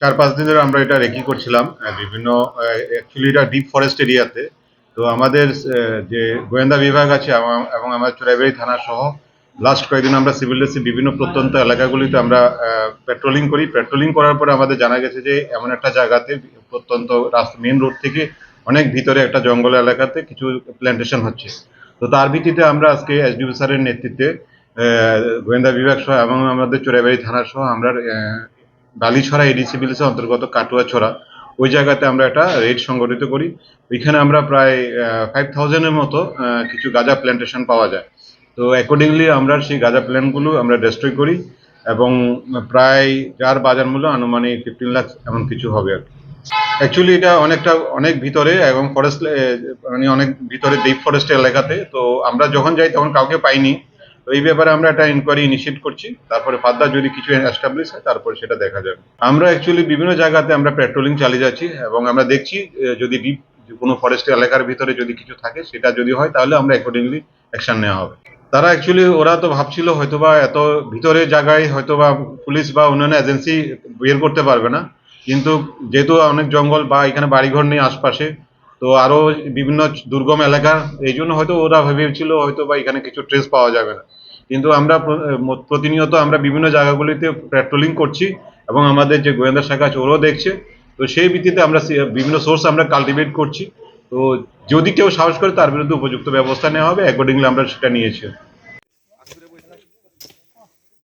চার পাঁচ দিন ধরে আমরা এটা রেকি করছিলাম বিভিন্ন অ্যাকচুয়ালি এটা ডিপ ফরেস্ট এরিয়াতে তো। আমাদের যে গোয়েন্দা বিভাগ আছে এবং আমার চোরাইবাড়ি থানা সহ লাস্ট কয়েকদিন আমরা সিভিল ড্রেসে বিভিন্ন প্রত্যন্ত এলাকাগুলিতে আমরা পেট্রোলিং করি। পেট্রোলিং করার পরে আমাদের জানা গেছে যে, এমন একটা জায়গাতে প্রত্যন্ত রাস্তা মেন রোড থেকে অনেক ভিতরে একটা জঙ্গল এলাকাতে কিছু প্ল্যান্টেশন হচ্ছে। তো তার ভিত্তিতে আমরা আজকে এসডিও স্যারের নেতৃত্বে গোয়েন্দা বিভাগ সহ এবং আমাদের চোরাইবাড়ি থানা সহ আমরা বালিছড়া এডিসি বিলিসের অন্তর্গত কাটুয়াছড়া। ওই জায়গাতে আমরা একটা রেড সংগঠিত করি। ওইখানে আমরা প্রায় ফাইভ থাউজেন্ডের মতো কিছু গাঁজা প্ল্যান্টেশন পাওয়া যায়। তো অ্যাকর্ডিংলি আমরা সেই গাঁজা প্ল্যান্টগুলো আমরা ডেস্ট্রয় করি এবং প্রায় যার বাজার মূল্য আনুমানিক ফিফটিন লাখ এমন কিছু হবে আর অ্যাকচুয়ালি এটা অনেকটা, অনেক ভিতরে এবং ফরেস্ট মানে অনেক ভিতরে ডিপ ফরেস্ট এলাকাতে। তো আমরা যখন যাই তখন কাউকে পাইনি। তো এই ব্যাপারে আমরা একটা ইনকোয়ারি ইনিশিয়েট করছি। তারপরে ফার্দার যদি কিছু এস্টাবলিশ হয়, তারপরে সেটা দেখা যাবে। আমরা অ্যাকচুয়ালি বিভিন্ন জায়গাতে আমরা পেট্রোলিং চালিয়ে যাচ্ছি এবং আমরা দেখছি যদি ডিপ কোনো ফরেস্ট এলাকার ভিতরে যদি কিছু থাকে, সেটা যদি হয়, তাহলে আমরা অ্যাকর্ডিংলি অ্যাকশন নেওয়া হবে। তারা অ্যাকচুয়ালি ওরা তো ভাবছিল হয়তোবা এত ভিতরে জায়গায় হয়তোবা পুলিশ বা অন্যান্য এজেন্সি বের করতে পারবে না। কিন্তু যেহেতু অনেক জঙ্গল বা এখানে বাড়িঘর নেই আশপাশে তো আরও বিভিন্ন দুর্গম এলাকা এই জন্য হয়তো ওরা ভেবেছিল হয়তো বা এখানে কিছু ট্রেস পাওয়া যাবে না। কিন্তু আমরা প্রতিনিয়ত আমরা বিভিন্ন জায়গাগুলিতে পেট্রোলিং করছি এবং আমাদের যে গোয়েন্দা শাখা আছে ওরাও দেখছে। তো সেই ভিত্তিতে আমরা বিভিন্ন সোর্স আমরা কাল্টিভেট করছি। তো যদি কেউ সাহস করে তার বিরুদ্ধে উপযুক্ত ব্যবস্থা নেওয়া হবে অ্যাকর্ডিংলি আমরা সেটা নিয়েছি।